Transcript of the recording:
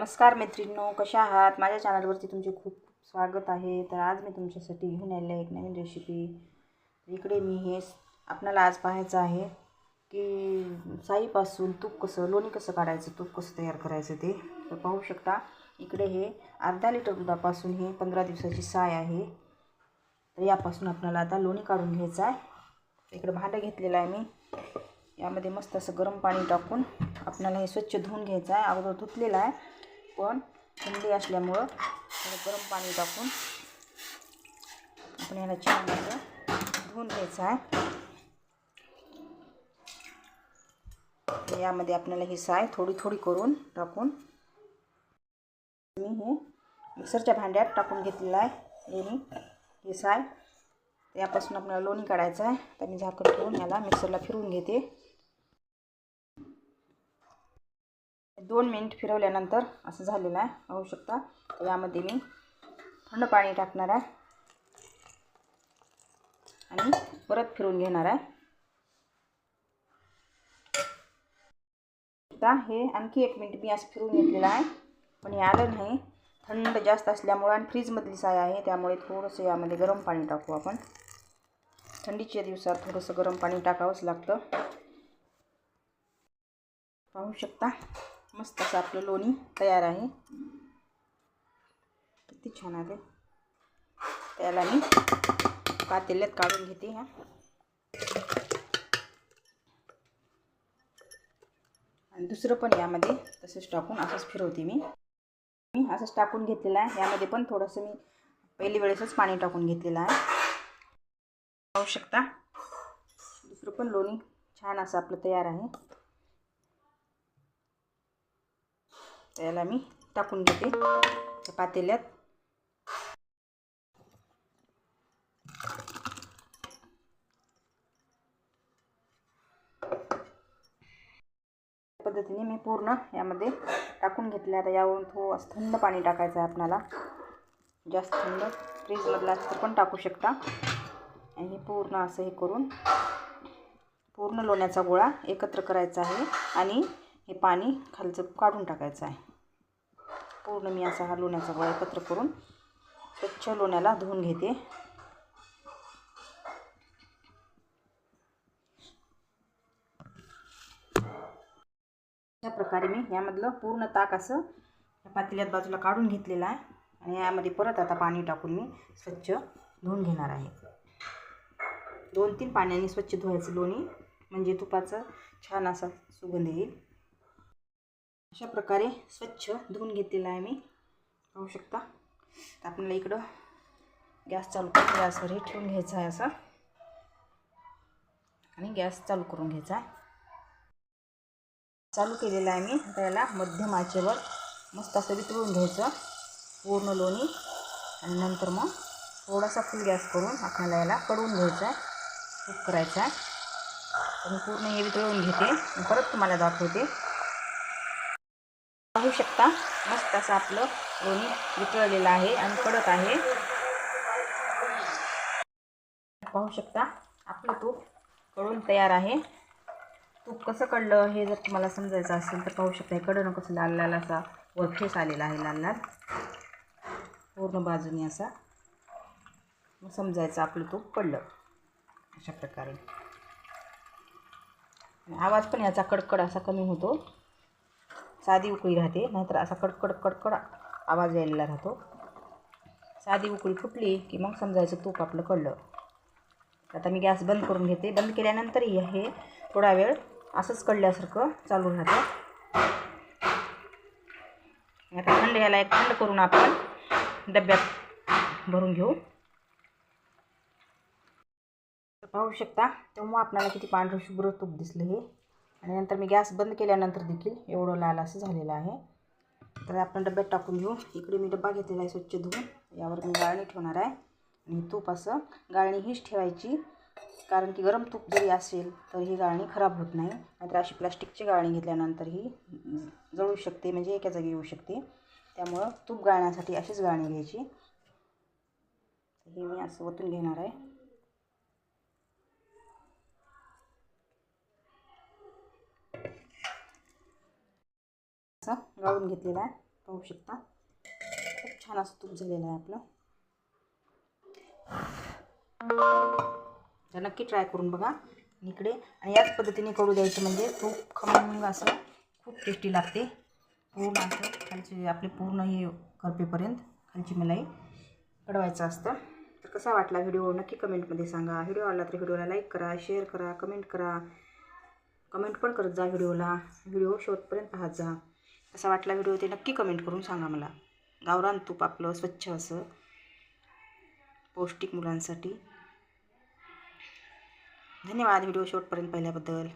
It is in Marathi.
नमस्कार मैत्रिणो कशा आहात? माझ्या चॅनलवरती तुमचे खूप स्वागत आहे. तर आज मी तुमच्यासाठी घेऊन आले आहे एक नवीन रेसिपी इकडे मी हे आपल्याला आज पाहायचं आहे की साईपासून तूप कसं लोणी कसं काढायचं तूप कसं तयार करायचं ते. तर पाहू शकता इकडे हे अर्धा लिटर दुधापासून हे पंधरा दिवसाची साय आहे. तर यापासून आपल्याला आता लोणी काढून घ्यायचं आहे. इकडे भांडं घेतलेलं आहे मी. यामध्ये मस्त असं गरम पाणी टाकून आपल्याला हे स्वच्छ धुवून घ्यायचं आहे. अगोदर धुतलेलं आहे. पण थंडी असल्यामुळं थोडं गरम पाणी टाकून आपण याला छान असं धुवून घ्यायचं आहे. यामध्ये आपल्याला ही साय थोडी थोडी करून टाकून मी हे मिक्सरच्या भांड्यात टाकून घेतलेलं आहे. लोणी ही साय यापासून आपल्याला लोणी काढायचं आहे. तर मी झाकण ठेवून याला मिक्सरला फिरवून घेते. दोन मिनिट फिरवल्यानंतर असं झालेलं आहे पाहू शकता. तर यामध्ये मी थंड पाणी टाकणार आहे. आणि परत फिरून घेणार आहे. आता हे आणखी एक मिनिट मी असं फिरून घेतलेलं आहे. पण हे आलं नाही. थंड जास्त असल्यामुळं आणि फ्रीजमधली साय आहे त्यामुळे थोडंसं यामध्ये गरम पाणी टाकू आपण. थंडीच्या दिवसात थोडंसं गरम पाणी टाकावंच लागतं. पाहू शकता. मस्त असं आपलं लोणी तयार आहे. किती छान आले त्याला मी पातेल्यात काढून घेते ह्या. आणि दुसरं पण यामध्ये तसंच टाकून असंच फिरवते मी. मी असंच टाकून घेतलेलं आहे. यामध्ये पण थोडंसं मी पहिली वेळेसच पाणी टाकून घेतलेलं आहे. पाहू शकता. दुसरं पण लोणी छान असं आपलं तयार आहे. त्याला मी टाकून घेते त्या पातेल्यात. पद्धतीने मी पूर्ण यामध्ये टाकून घेतले आता यावरून थोडं असं थंड पाणी टाकायचं आहे आपणाला. जास्त थंड फ्रीजमधला असं पण टाकू शकता. आणि हे पूर्ण असं हे करून पूर्ण लोण्याचा गोळा एकत्र करायचा आहे. आणि हे पाणी खालचं काढून टाकायचं आहे. पूर्ण मी असा हा लोण्याचा गोळा एकत्र करून स्वच्छ लोण्याला धुवून घेते. अशा प्रकारे मी यामधलं पूर्ण ताक असं या पातेल्यात बाजूला काढून घेतलेलं आहे आणि यामध्ये परत आता पाणी टाकून मी स्वच्छ धुवून घेणार आहे. दोन तीन पाण्याने स्वच्छ धुवायचं लोणी म्हणजे तुपाचं छान असा सुगंध येईल. अशा प्रकारे स्वच्छ धुवून घेतलेलं आहे मी. पाहू शकता. तर आपल्याला इकडं गॅस चालू करून गॅसवर हे ठेवून घ्यायचं आहे असं. आणि गॅस चालू करून घ्यायचा आहे. चालू केलेलं आहे मी. आता याला मध्यम आचेवर मस्त असं वितळून घ्यायचं. पूर्ण लोणी. आणि नंतर मग थोडासा फुल गॅस करून आपल्याला याला कडवून घ्यायचं आहे. कुक करायचं आहे. मी पूर्ण हे वितळून घेते. परत तुम्हाला दाखवते. पाहू शकता. मस्त असं आपलं लोणी वितळलेलं आहे आणि कडक आहे. पाहू शकता. आपलं तूप कळून तयार आहे. तूप कसं कळलं हे जर तुम्हाला समजायचं असेल तर पाहू शकता. हे कडणं कसं लाल लाल असा वरखेस आलेला आहे लाल लाल. पूर्ण बाजूने असा मग समजायचं आपलं तूप कळलं अशा प्रकारे. आवाज पण याचा कडकड असा कमी होतो. साधी उकळी राहते नाहीतर असा कडकड कडकड आवाज यायला राहतो. साधी उकळी फुटली की मग समजायचं तूप आपलं कळलं. आता मी गॅस बंद करून घेते. बंद केल्यानंतरही हे थोडा वेळ असंच कळल्यासारखं चालू राहतं. आता थंड याला एक थंड करून आपण डब्यात भरून घेऊ. तर पाहू शकता तेव्हा आपल्याला किती पांढरं शुभ्र तूप दिसलं हे. आणि नंतर मी गॅस बंद केल्यानंतर देखील एवढं लाल असं झालेलं आहे. तर आपण डब्यात टाकून घेऊ. इकडे मी डब्बा घेतलेला आहे स्वच्छ धुवून. यावर मी गाळणी ठेवणार आहे. आणि तूप असं गाळणी हीच ठेवायची. कारण की गरम तूप जरी असेल तर ही गाळणी खराब होत नाही. नाहीतर अशी प्लास्टिकची गाळणी घेतल्यानंतर ही जळू शकते म्हणजे एका जागी येऊ शकते. त्यामुळं तूप गाळण्यासाठी अशीच गाळणी घ्यायची. हे मी असं ओतून घेणार आहे. असं गाळून घेतलेला आहे. पाहू शकता. खूप छान असं तूप झालेलं आहे आपलं. तर नक्की ट्राय करून बघा. इकडे आणि याच पद्धतीने करू द्यायचं म्हणजे तूप खमंग असं खूप टेस्टी लागते. पूर्ण असं खालची आपले पूर्ण हे करपेपर्यंत खालची मलाई कडवायचं असतं. तर कसा वाटला व्हिडिओ? नक्की कमेंटमध्ये सांगा. व्हिडिओ आला तर व्हिडिओला लाईक करा शेअर करा कमेंट करा. कमेंट पण करत जा व्हिडिओला. व्हिडिओ शेवटपर्यंत पाहत जा. कसा वाटला व्हिडिओ ते नक्की कमेंट करून सांगा मला. गावरान तूप आपलं स्वच्छ असं. पौष्टिक मुलांसाठी. धन्यवाद व्हिडिओ शेवटपर्यंत पाहिल्याबद्दल.